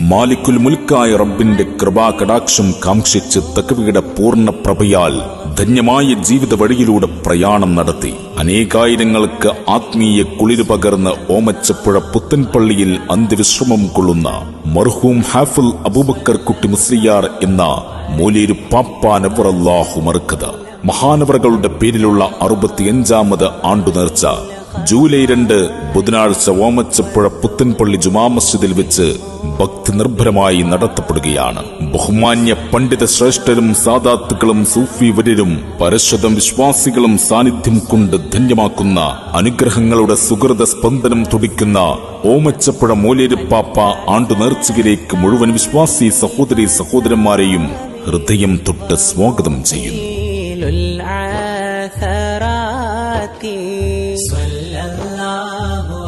മാലിക്കുൽ മുൽക്കായ റബ്ബിന്റെ കൃപാകടാക്ഷം കാംക്ഷിച്ച് തകവിയുടെ പൂർണ പ്രഭയാൽ ധന്യമായ ജീവിത വഴിയിലൂടെ പ്രയാണം നടത്തി. അനേകായിരങ്ങൾക്ക് ആത്മീയ കുളിര് പകർന്ന് ഓമച്ചപ്പുഴ പുത്തൻപള്ളിയിൽ അന്ത്യവിശ്രമം കൊള്ളുന്ന മർഹൂം ഹാഫുൽ അബൂബക്കർ കുട്ടി മുസ്ലിയാർ എന്ന മൂലേരു പാപ്പാ നവറല്ലാഹു മറുക്കത് മഹാനവറുകളുടെ പേരിലുള്ള അറുപത്തിയഞ്ചാമത് ആണ്ടുനേർച്ച ജൂലൈ രണ്ട് ബുധനാഴ്ച ഓമച്ചപ്പുഴ പുത്തൻപള്ളി ജുമാ മസ്ജിദിൽ വെച്ച് ഭക്തി നിർഭരമായി നടത്തപ്പെടുകയാണ്. ബഹുമാന്യ പണ്ഡിത ശ്രേഷ്ഠരും സാദാത്തുക്കളും സൂഫി വര്യരും പരശ്വതം വിശ്വാസികളും സാന്നിധ്യം കൊണ്ട് ധന്യമാക്കുന്ന അനുഗ്രഹങ്ങളുടെ സുഹൃത സ്പന്ദനം തുടിക്കുന്ന ഓമച്ചപ്പുഴ മൂലേരുപ്പാപ്പ ആണ്ടു നേർച്ചയിലേക്ക് മുഴുവൻ വിശ്വാസി സഹോദരി സഹോദരന്മാരെയും ഹൃദയം തൊട്ട് സ്വാഗതം ചെയ്യുന്നു. sallallahu